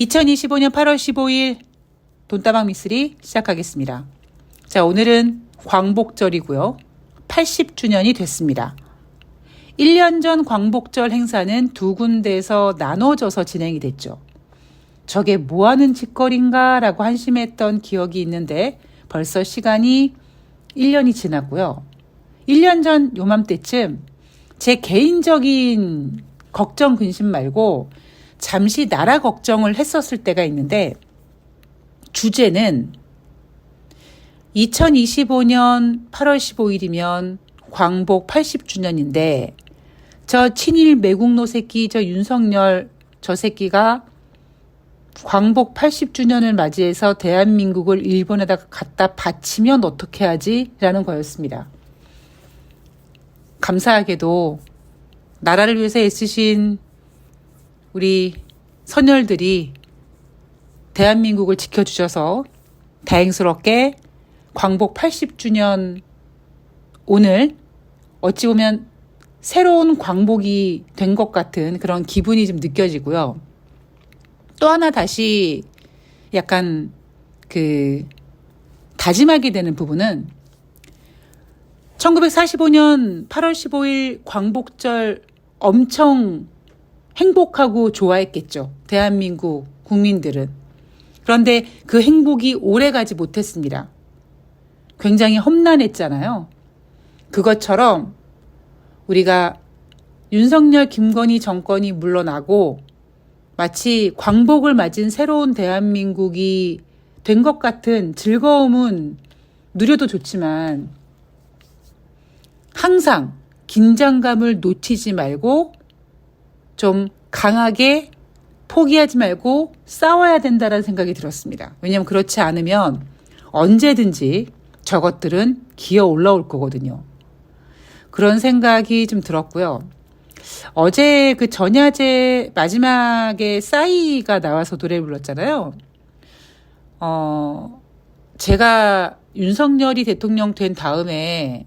2025년 8월 15일 돈다방 미스리 시작하겠습니다. 자, 오늘은 광복절이고요. 80주년이 됐습니다. 1년 전 광복절 행사는 두 군데에서 나눠져서 진행이 됐죠. 저게 뭐 하는 짓거리인가 라고 한심했던 기억이 있는데 벌써 시간이 1년이 지났고요. 1년 전 요맘때쯤 제 개인적인 걱정 근심 말고 잠시 나라 걱정을 했었을 때가 있는데 주제는 2025년 8월 15일이면 광복 80주년인데 저 친일 매국노 새끼 저 윤석열 저 새끼가 광복 80주년을 맞이해서 대한민국을 일본에다가 갖다 바치면 어떻게 하지? 라는 거였습니다. 감사하게도 나라를 위해서 애쓰신 우리 선열들이 대한민국을 지켜주셔서 다행스럽게 광복 80주년 오늘 어찌 보면 새로운 광복이 된 것 같은 그런 기분이 좀 느껴지고요. 또 하나 다시 약간 그 다짐하게 되는 부분은 1945년 8월 15일 광복절 엄청 행복하고 좋아했겠죠. 대한민국 국민들은. 그런데 그 행복이 오래 가지 못했습니다. 굉장히 험난했잖아요. 그것처럼 우리가 윤석열, 김건희 정권이 물러나고 마치 광복을 맞은 새로운 대한민국이 된 것 같은 즐거움은 누려도 좋지만 항상 긴장감을 놓치지 말고 좀 강하게 포기하지 말고 싸워야 된다는 생각이 들었습니다. 왜냐하면 그렇지 않으면 언제든지 저것들은 기어 올라올 거거든요. 그런 생각이 좀 들었고요. 어제 그 전야제 마지막에 싸이가 나와서 노래 불렀잖아요. 어, 제가 윤석열이 대통령 된 다음에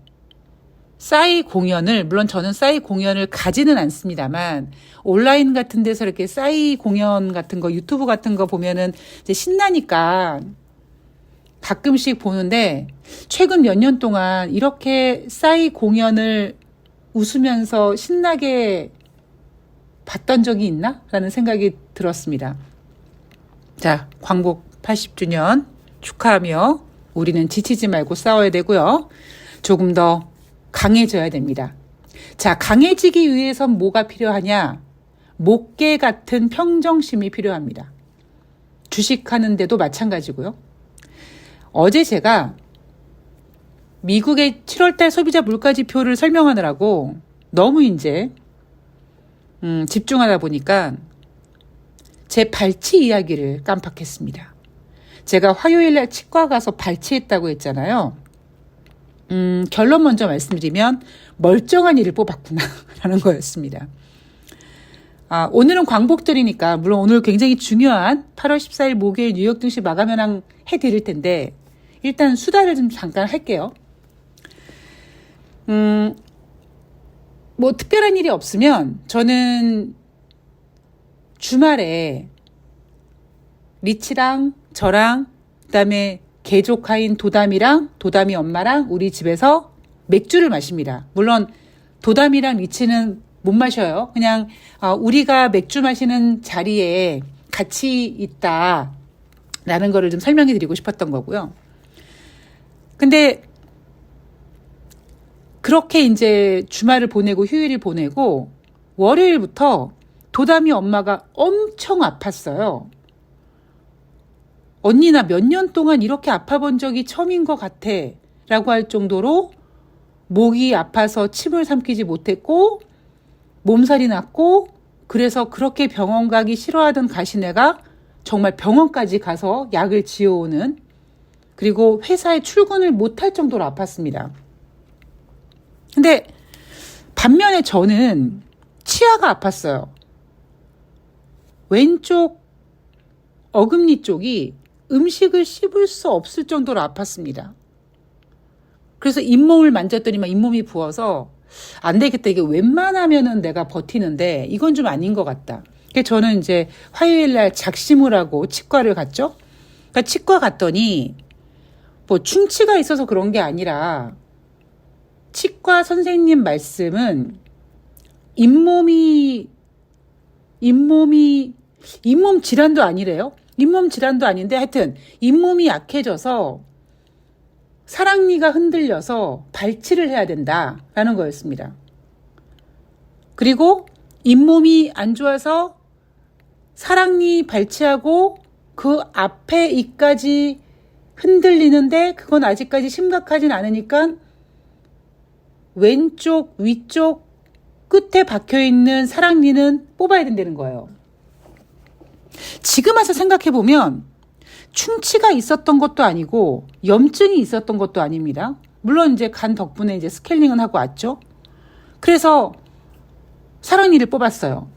싸이 공연을, 물론 저는 싸이 공연을 가지는 않습니다만, 온라인 같은 데서 이렇게 싸이 공연 같은 거, 유튜브 같은 거 보면은 이제 신나니까 가끔씩 보는데, 최근 몇 년 동안 이렇게 싸이 공연을 웃으면서 신나게 봤던 적이 있나? 라는 생각이 들었습니다. 자, 광복 80주년 축하하며 우리는 지치지 말고 싸워야 되고요. 조금 더 강해져야 됩니다. 자, 강해지기 위해선 뭐가 필요하냐? 목계 같은 평정심이 필요합니다. 주식하는데도 마찬가지고요. 어제 제가 미국의 7월달 소비자 물가 지표를 설명하느라고 너무 이제 음, 집중하다 보니까 제 발치 이야기를 깜빡했습니다. 제가 화요일 날 치과 가서 발치했다고 했잖아요. 음, 결론 먼저 말씀드리면 멀쩡한 일을 뽑았구나라는 거였습니다. 아, 오늘은 광복절이니까 물론 오늘 굉장히 중요한 8월 14일 목요일 뉴욕 증시 마감 현황 해드릴 텐데 일단 수다를 좀 잠깐 할게요. 음, 뭐 특별한 일이 없으면 저는 주말에 리치랑 저랑 그다음에 개조카인 도담이랑 도담이 엄마랑 우리 집에서 맥주를 마십니다. 물론 도담이랑 리치는 못 마셔요. 그냥 어, 우리가 맥주 마시는 자리에 같이 있다라는 거를 좀 설명해 드리고 싶었던 거고요. 근데 그렇게 이제 주말을 보내고 휴일을 보내고 월요일부터 도담이 엄마가 엄청 아팠어요. 언니 나 몇 년 동안 이렇게 아파 본 적이 처음인 것 같아. 라고 할 정도로 목이 아파서 침을 삼키지 못했고 몸살이 났고 그래서 그렇게 병원 가기 싫어하던 가시네가 정말 병원까지 가서 약을 지어오는 그리고 회사에 출근을 못할 정도로 아팠습니다. 근데 반면에 저는 치아가 아팠어요. 왼쪽 어금니 쪽이 음식을 씹을 수 없을 정도로 아팠습니다. 그래서 잇몸을 만졌더니만 잇몸이 부어서 안 되겠다. 이게 웬만하면은 내가 버티는데 이건 좀 아닌 것 같다. 그래서 저는 이제 화요일 날 작심을 하고 치과를 갔죠. 그러니까 치과 갔더니 뭐 충치가 있어서 그런 게 아니라 치과 선생님 말씀은 잇몸이 잇몸이 잇몸 질환도 아니래요. 잇몸 질환도 아닌데 하여튼 잇몸이 약해져서 사랑니가 흔들려서 발치를 해야 된다라는 거였습니다. 그리고 잇몸이 안 좋아서 사랑니 발치하고 그 앞에 이까지 흔들리는데 그건 아직까지 심각하진 않으니까 왼쪽 위쪽 끝에 박혀 있는 사랑니는 뽑아야 된다는 거예요. 지금 와서 생각해 보면 충치가 있었던 것도 아니고 염증이 있었던 것도 아닙니다. 물론 이제 간 덕분에 이제 스케일링은 하고 왔죠. 그래서 사랑니를 뽑았어요.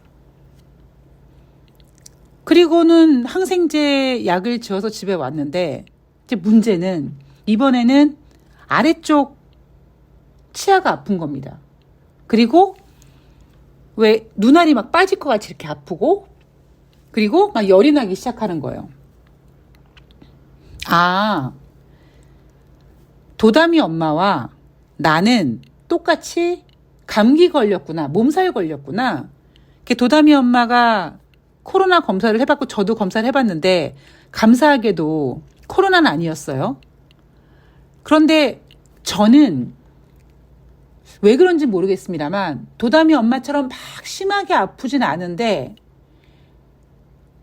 그리고는 항생제 약을 지어서 집에 왔는데 이제 문제는 이번에는 아래쪽 치아가 아픈 겁니다. 그리고 왜 눈알이 막 빠질 것 같이 이렇게 아프고 그리고 막 열이 나기 시작하는 거예요. 아, 도담이 엄마와 나는 똑같이 감기 걸렸구나, 몸살 걸렸구나. 도담이 엄마가 코로나 검사를 해봤고 저도 검사를 해봤는데 감사하게도 코로나는 아니었어요. 그런데 저는 왜 그런지 모르겠습니다만 도담이 엄마처럼 막 심하게 아프진 않은데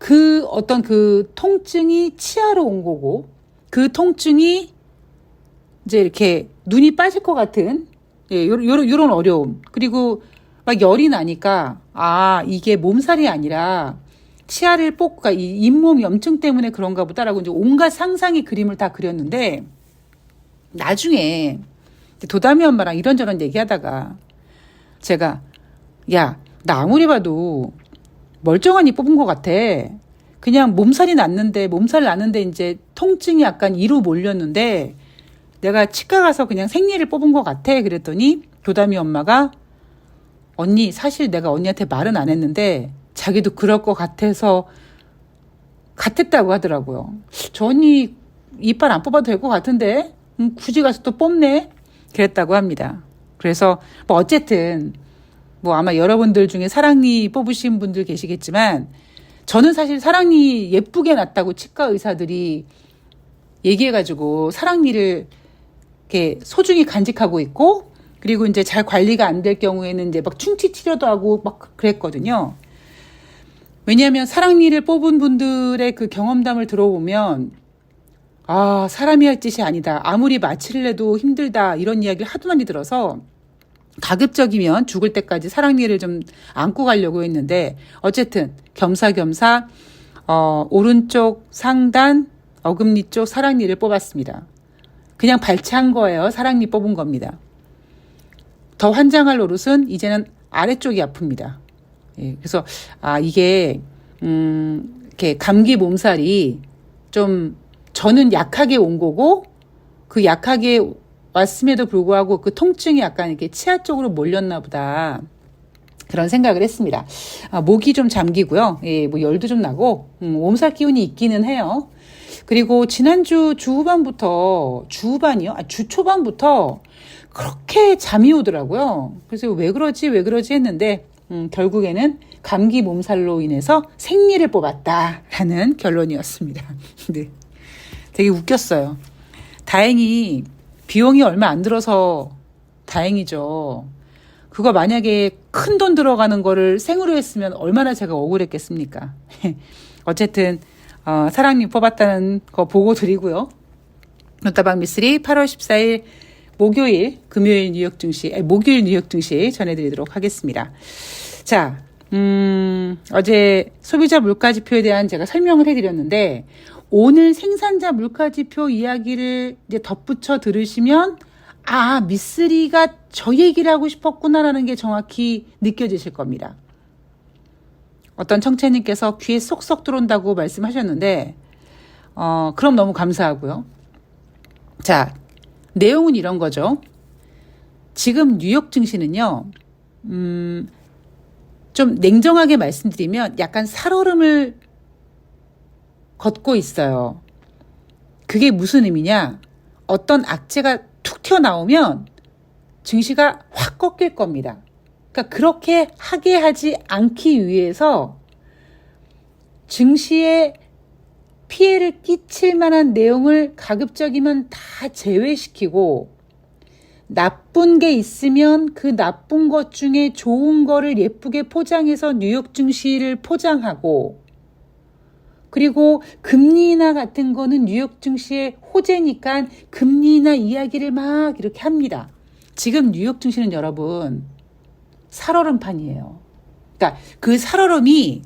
그 어떤 그 통증이 치아로 온 거고 그 통증이 이제 이렇게 눈이 빠질 것 같은 예, 요런, 요런, 요런 어려움. 그리고 막 열이 나니까 아, 이게 몸살이 아니라 치아를 뽑고 이 잇몸 염증 때문에 그런가 보다라고 이제 온갖 상상의 그림을 다 그렸는데 나중에 도담이 엄마랑 이런저런 얘기하다가 제가 야, 나 아무리 봐도 멀쩡하니 뽑은 것 같아. 그냥 몸살이 났는데 몸살 났는데 이제 통증이 약간 이로 몰렸는데 내가 치과 가서 그냥 생리를 뽑은 것 같아. 그랬더니 교담이 엄마가 언니 사실 내가 언니한테 말은 안 했는데 자기도 그럴 것 같아서 같았다고 하더라고요. 저 언니 이빨 안 뽑아도 될 것 같은데 음, 굳이 가서 또 뽑네. 그랬다고 합니다. 그래서 뭐 어쨌든 뭐 아마 여러분들 중에 사랑니 뽑으신 분들 계시겠지만 저는 사실 사랑니 예쁘게 났다고 치과 의사들이 얘기해가지고 사랑니를 이렇게 소중히 간직하고 있고 그리고 이제 잘 관리가 안 될 경우에는 이제 막 충치 치료도 하고 막 그랬거든요. 왜냐하면 사랑니를 뽑은 분들의 그 경험담을 들어보면 아 사람이 할 짓이 아니다. 아무리 마취를 해도 힘들다 이런 이야기를 하도 많이 들어서 가급적이면 죽을 때까지 사랑니를 좀 안고 가려고 했는데 어쨌든 겸사겸사 어, 오른쪽 상단 어금니 쪽 사랑니를 뽑았습니다. 그냥 발치한 거예요. 사랑니 뽑은 겁니다. 더 환장할 노릇은 이제는 아래쪽이 아픕니다. 예, 그래서 아 이게 음 이렇게 감기 몸살이 좀 저는 약하게 온 거고 그 약하게 왔음에도 불구하고 그 통증이 약간 이렇게 치아 쪽으로 몰렸나 보다. 그런 생각을 했습니다. 아, 목이 좀 잠기고요. 예, 뭐 열도 좀 나고 음, 몸살 기운이 있기는 해요. 그리고 지난주 주후반부터 주후반이요? 아, 주 초반부터 그렇게 잠이 오더라고요. 그래서 왜 그러지 왜 그러지 했는데 음, 결국에는 감기 몸살로 인해서 생리를 뽑았다라는 결론이었습니다. 네. 되게 웃겼어요. 다행히 비용이 얼마 안 들어서 다행이죠. 그거 만약에 큰 돈 들어가는 거를 생으로 했으면 얼마나 제가 억울했겠습니까? 어쨌든 어, 사랑님 뽑았다는 거 보고 드리고요. 노타방 미스리 8월 14일 목요일, 금요일 뉴욕 증시, 아니, 목요일 뉴욕 증시 전해드리도록 하겠습니다. 자, 음, 어제 소비자 물가 지표에 대한 제가 설명을 해드렸는데, 오늘 생산자 물가지표 이야기를 이제 덧붙여 들으시면, 아, 미쓰리가 저 얘기를 하고 싶었구나라는 게 정확히 느껴지실 겁니다. 어떤 청취자님께서 귀에 쏙쏙 들어온다고 말씀하셨는데, 어, 그럼 너무 감사하고요. 자, 내용은 이런 거죠. 지금 뉴욕 증시는요, 음, 좀 냉정하게 말씀드리면 약간 살얼음을 걷고 있어요. 그게 무슨 의미냐? 어떤 악재가 툭 튀어나오면 증시가 확 꺾일 겁니다. 그러니까 그렇게 하게 하지 않기 위해서 증시에 피해를 끼칠 만한 내용을 가급적이면 다 제외시키고 나쁜 게 있으면 그 나쁜 것 중에 좋은 거를 예쁘게 포장해서 뉴욕 증시를 포장하고 그리고 금리 인하 같은 거는 뉴욕 증시의 호재니까 금리 인하 이야기를 막 이렇게 합니다. 지금 뉴욕 증시는 여러분 살얼음판이에요. 그러니까 그 살얼음이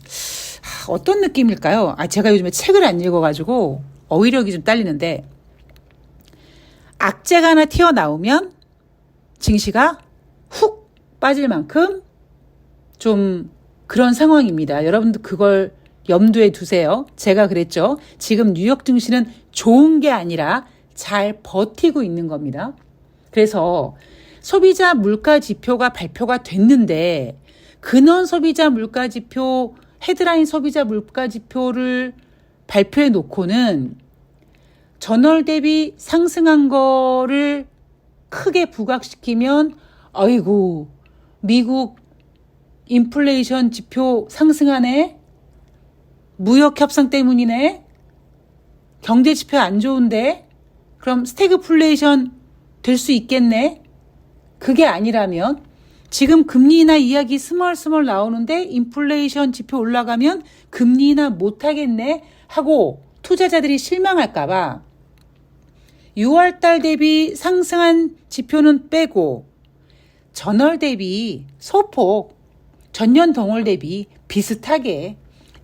하, 어떤 느낌일까요? 아 제가 요즘에 책을 안 읽어가지고 어휘력이 좀 딸리는데 악재가 하나 튀어나오면 증시가 훅 빠질 만큼 좀 그런 상황입니다. 여러분도 그걸 염두에 두세요. 제가 그랬죠. 지금 뉴욕 증시는 좋은 게 아니라 잘 버티고 있는 겁니다. 그래서 소비자 물가 지표가 발표가 됐는데 근원 소비자 물가 지표 헤드라인 소비자 물가 지표를 발표해 놓고는 전월 대비 상승한 거를 크게 부각시키면 아이고 미국 인플레이션 지표 상승하네 무역 협상 때문이네? 경제 지표 안 좋은데? 그럼 스태그플레이션 될 수 있겠네? 그게 아니라면 지금 금리 인하 이야기 스멀스멀 나오는데 인플레이션 지표 올라가면 금리 인하 못 하겠네? 하고 투자자들이 실망할까봐. 6월 달 대비 상승한 지표는 빼고 전월 대비 소폭 전년 동월 대비 비슷하게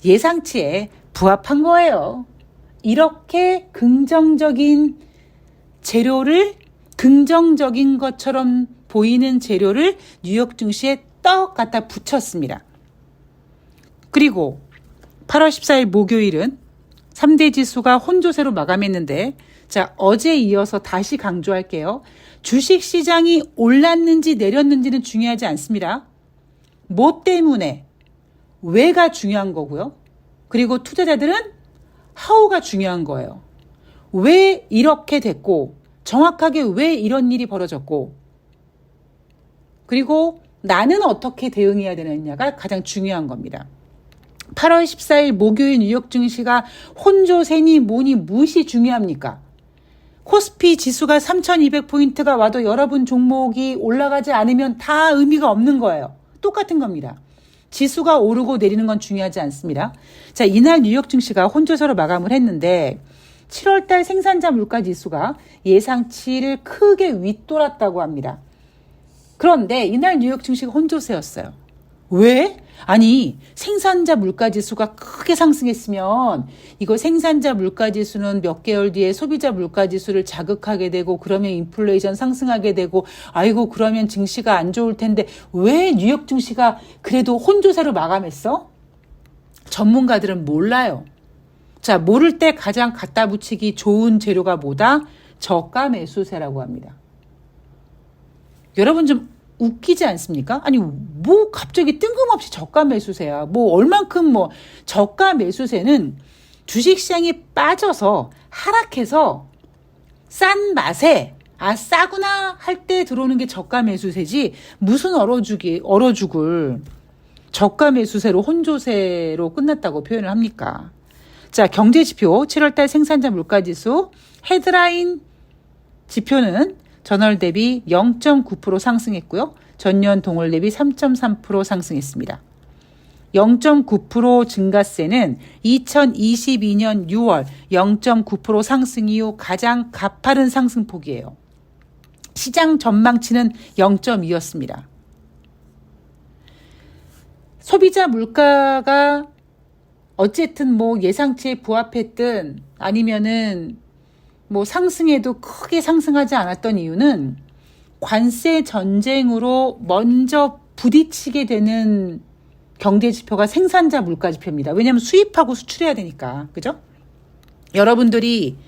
예상치에 부합한 거예요. 이렇게 긍정적인 재료를 긍정적인 것처럼 보이는 재료를 뉴욕 증시에 떡 갖다 붙였습니다. 그리고 8월 14일 목요일은 3대 지수가 혼조세로 마감했는데 자, 어제 이어서 다시 강조할게요. 주식 시장이 올랐는지 내렸는지는 중요하지 않습니다. 뭐 때문에 왜가 중요한 거고요. 그리고 투자자들은 하우가 중요한 거예요. 왜 이렇게 됐고 정확하게 왜 이런 일이 벌어졌고 그리고 나는 어떻게 대응해야 되느냐가 가장 중요한 겁니다. 8월 14일 목요일 뉴욕 증시가 혼조세니 뭐니 무엇이 중요합니까? 코스피 지수가 3200포인트가 와도 여러분 종목이 올라가지 않으면 다 의미가 없는 거예요. 똑같은 겁니다. 지수가 오르고 내리는 건 중요하지 않습니다. 자, 이날 뉴욕 증시가 혼조세로 마감을 했는데 7월 달 생산자 물가 지수가 예상치를 크게 윗돌았다고 합니다. 그런데 이날 뉴욕 증시가 혼조세였어요. 왜? 아니, 생산자 물가 지수가 크게 상승했으면 이거 생산자 물가 지수는 몇 개월 뒤에 소비자 물가 지수를 자극하게 되고 그러면 인플레이션 상승하게 되고 아이고 그러면 증시가 안 좋을 텐데 왜 뉴욕 증시가 그래도 혼조세로 마감했어? 전문가들은 몰라요. 자, 모를 때 가장 갖다 붙이기 좋은 재료가 뭐다? 저가 매수세라고 합니다. 여러분 좀 웃기지 않습니까? 아니, 뭐 갑자기 뜬금없이 저가 매수세야. 뭐 얼만큼 뭐 저가 매수세는 주식시장이 빠져서 하락해서 싼 맛에 아 싸구나 할 때 들어오는 게 저가 매수세지 무슨 얼어죽이 얼어 죽을 저가 매수세로 혼조세로 끝났다고 표현을 합니까? 자, 경제 지표 7월 달 생산자 물가 지수 헤드라인 지표는 전월 대비 0.9% 상승했고요. 전년 동월 대비 3.3% 상승했습니다. 0.9% 증가세는 2022년 6월 0.9% 상승 이후 가장 가파른 상승폭이에요. 시장 전망치는 0.2였습니다. 소비자 물가가 어쨌든 뭐 예상치에 부합했든 아니면은 뭐 상승해도 크게 상승하지 않았던 이유는 관세 전쟁으로 먼저 부딪히게 되는 경제 지표가 생산자 물가 지표입니다. 왜냐하면 수입하고 수출해야 되니까. 그죠? 여러분들이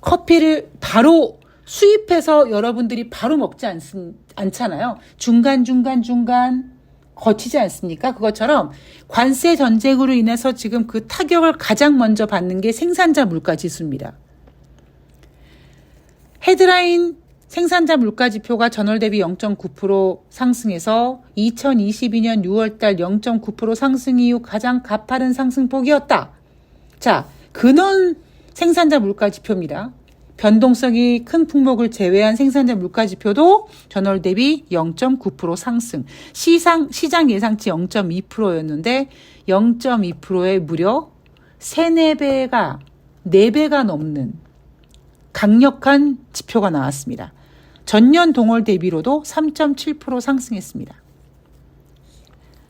커피를 바로 수입해서 여러분들이 바로 먹지 않, 않잖아요. 중간중간 중간 거치지 않습니까? 그것처럼 관세 전쟁으로 인해서 지금 그 타격을 가장 먼저 받는 게 생산자 물가 지수입니다. 헤드라인 생산자 물가 지표가 전월 대비 0.9% 상승해서 2022년 6월 달 0.9% 상승 이후 가장 가파른 상승폭이었다. 자, 근원 생산자 물가 지표입니다. 변동성이 큰 품목을 제외한 생산자 물가 지표도 전월 대비 0.9% 상승. 시상, 시장 예상치 0.2%였는데 0.2%에 무려 3, 4배가, 4배가 넘는 강력한 지표가 나왔습니다. 전년 동월 대비로도 3.7% 상승했습니다.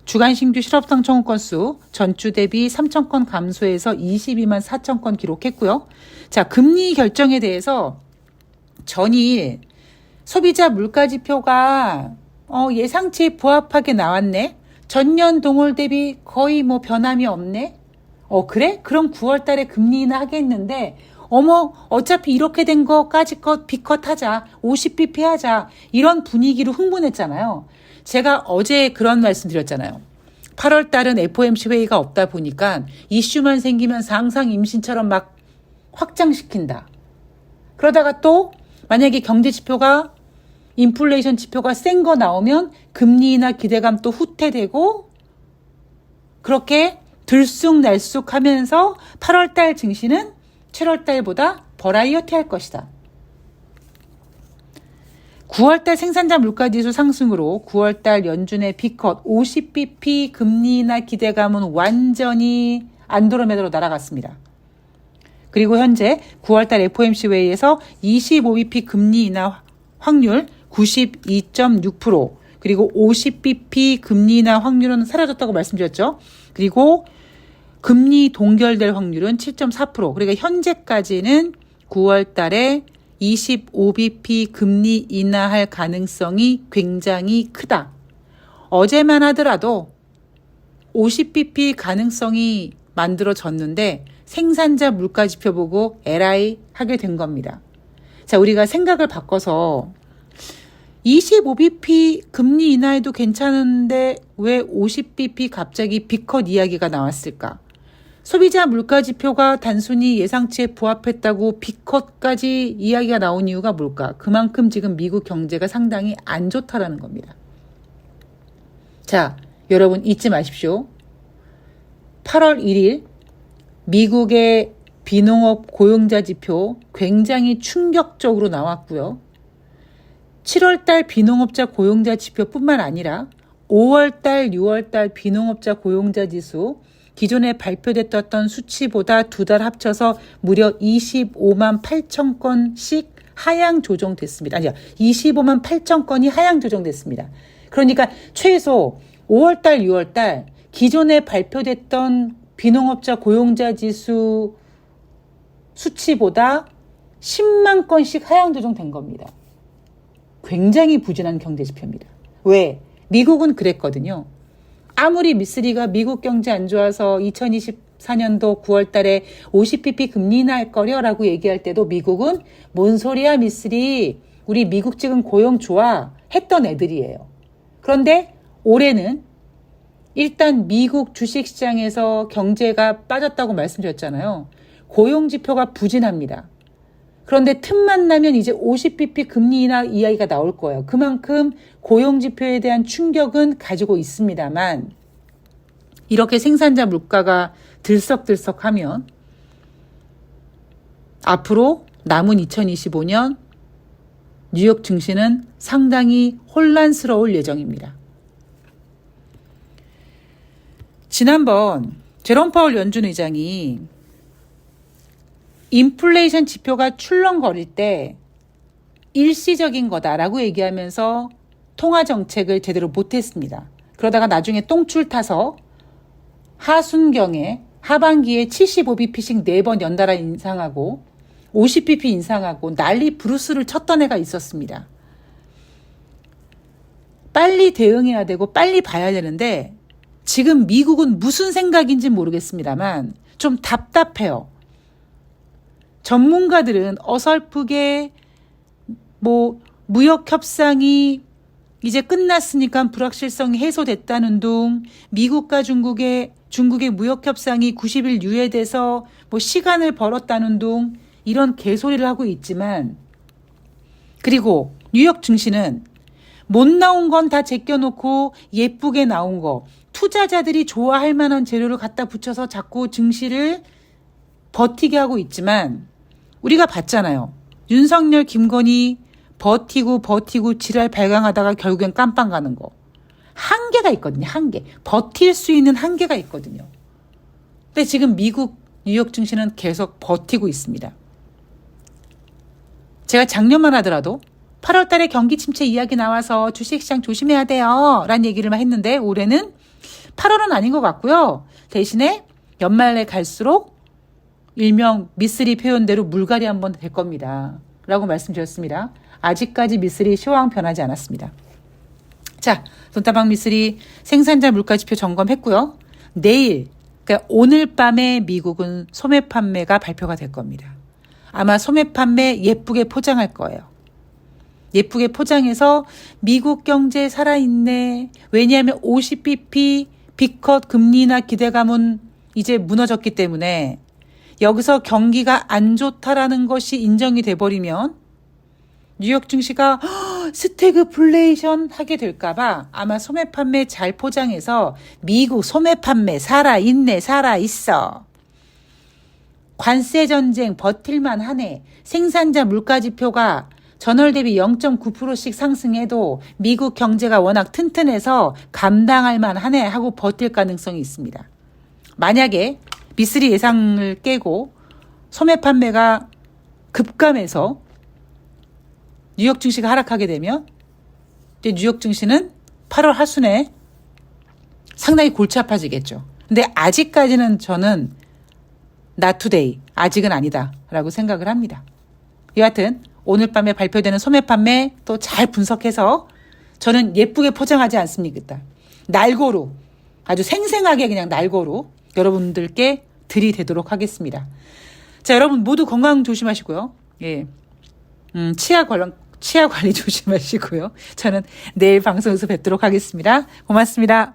주간 신규 실업상 청구 건수 전주 대비 3천 건 감소해서 22만 4천 건 기록했고요. 자, 금리 결정에 대해서 전일 소비자 물가 지표가 어, 예상치에 부합하게 나왔네. 전년 동월 대비 거의 뭐 변함이 없네. 어, 그래? 그럼 9월 달에 금리 인하 하겠는데 어머, 어차피 이렇게 된 거까지 것 비컷 하자. 50bp 하자. 이런 분위기로 흥분했잖아요. 제가 어제 그런 말씀 드렸잖아요. 8월 달은 FOMC 회의가 없다 보니까 이슈만 생기면 상상 임신처럼 막 확장시킨다. 그러다가 또 만약에 경제 지표가 인플레이션 지표가 센 거 나오면 금리나 기대감 또 후퇴되고 그렇게 들쑥날쑥 하면서 8월 달 증시는 7월 달보다 버라이어티 할 것이다. 9월달 생산자 물가지수 상승으로 9월달 연준의 B컷 50bp 금리나 기대감은 완전히 안드로메다로 날아갔습니다. 그리고 현재 9월달 FOMC 회의에서 25bp 금리 인하 확률 92.6% 그리고 50bp 금리 인하 확률은 사라졌다고 말씀드렸죠. 그리고 금리 동결될 확률은 7.4%. 그러니까 현재까지는 9월 달에 25bp 금리 인하할 가능성이 굉장히 크다. 어제만 하더라도 50bp 가능성이 만들어졌는데 생산자 물가 지표 보고 LI 하게 된 겁니다. 자, 우리가 생각을 바꿔서 25bp 금리 인하해도 괜찮은데 왜 50bp 갑자기 비컷 이야기가 나왔을까? 소비자 물가 지표가 단순히 예상치에 부합했다고 비컷까지 이야기가 나온 이유가 뭘까? 그만큼 지금 미국 경제가 상당히 안 좋다라는 겁니다. 자, 여러분 잊지 마십시오. 8월 1일 미국의 비농업 고용자 지표 굉장히 충격적으로 나왔고요. 7월달 비농업자 고용자 지표뿐만 아니라 5월달, 6월달 비농업자 고용자 지수 기존에 발표됐던 수치보다 두 달 합쳐서 무려 25만 8천 건씩 하향 조정됐습니다. 아니야, 25만 8천 건이 하향 조정됐습니다. 그러니까 최소 5월 달, 6월 달 기존에 발표됐던 비농업자 고용자 지수 수치보다 10만 건씩 하향 조정된 겁니다. 굉장히 부진한 경제 지표입니다. 왜? 미국은 그랬거든요. 아무리 미쓰리가 미국 경제 안 좋아서 2024년도 9월 달에 50bp 금리 인하할 거려라고 얘기할 때도 미국은 뭔 소리야 미쓰리 우리 미국 지금 고용 좋아 했던 애들이에요. 그런데 올해는 일단 미국 주식 시장에서 경제가 빠졌다고 말씀드렸잖아요. 고용 지표가 부진합니다. 그런데 틈만 나면 이제 50bp 금리 인하 이야기가 나올 거예요. 그만큼 고용 지표에 대한 충격은 가지고 있습니다만 이렇게 생산자 물가가 들썩들썩하면 앞으로 남은 2025년 뉴욕 증시는 상당히 혼란스러울 예정입니다. 지난번 제롬 파월 연준 의장이 인플레이션 지표가 출렁거릴 때 일시적인 거다라고 얘기하면서 통화 정책을 제대로 못했습니다. 그러다가 나중에 똥줄 타서 하순경에 하반기에 75bp씩 4번 연달아 인상하고 50bp 인상하고 난리 브루스를 쳤던 애가 있었습니다. 빨리 대응해야 되고 빨리 봐야 되는데 지금 미국은 무슨 생각인지 모르겠습니다만 좀 답답해요. 전문가들은 어설프게 뭐 무역 협상이 이제 끝났으니까 불확실성이 해소됐다는 둥, 미국과 중국의 중국의 무역 협상이 90일 유예돼서 뭐 시간을 벌었다는 둥 이런 개소리를 하고 있지만 그리고 뉴욕 증시는 못 나온 건 다 제껴놓고 예쁘게 나온 거 투자자들이 좋아할 만한 재료를 갖다 붙여서 자꾸 증시를 버티게 하고 있지만 우리가 봤잖아요. 윤석열, 김건희 버티고 버티고 지랄 발광하다가 결국엔 깜빵 가는 거. 한계가 있거든요. 한계. 버틸 수 있는 한계가 있거든요. 근데 지금 미국 뉴욕 증시는 계속 버티고 있습니다. 제가 작년만 하더라도 8월 달에 경기 침체 이야기 나와서 주식시장 조심해야 돼요. 라는 얘기를 했는데 올해는 8월은 아닌 것 같고요. 대신에 연말에 갈수록 일명 미쓰리 표현대로 물갈이 한번 될 겁니다. 라고 말씀드렸습니다. 아직까지 미쓰리 시황 변하지 않았습니다. 자, 돈다방 미쓰리 생산자 물가지표 점검했고요. 내일, 그러니까 오늘 밤에 미국은 소매 판매가 발표가 될 겁니다. 아마 소매 판매 예쁘게 포장할 거예요. 예쁘게 포장해서 미국 경제 살아있네. 왜냐하면 50bp 비컷 금리 인하 기대감은 이제 무너졌기 때문에 여기서 경기가 안 좋다라는 것이 인정이 돼버리면 뉴욕 증시가 스태그플레이션 하게 될까봐 아마 소매 판매 잘 포장해서 미국 소매 판매 살아있네 살아있어. 관세 전쟁 버틸만 하네. 생산자 물가 지표가 전월 대비 0.9%씩 상승해도 미국 경제가 워낙 튼튼해서 감당할 만하네 하고 버틸 가능성이 있습니다. 만약에 미쓰리 예상을 깨고 소매 판매가 급감해서 뉴욕 증시가 하락하게 되면 이제 뉴욕 증시는 8월 하순에 상당히 골치 아파지겠죠. 근데 아직까지는 저는 나투데이 아직은 아니다라고 생각을 합니다. 여하튼 오늘 밤에 발표되는 소매 판매 또 잘 분석해서 저는 예쁘게 포장하지 않습니까? 날고루 아주 생생하게 그냥 날고루 여러분들께 들이대도록 하겠습니다. 자, 여러분 모두 건강 조심하시고요. 예. 음, 치아 관련 치아 관리 조심하시고요. 저는 내일 방송에서 뵙도록 하겠습니다. 고맙습니다.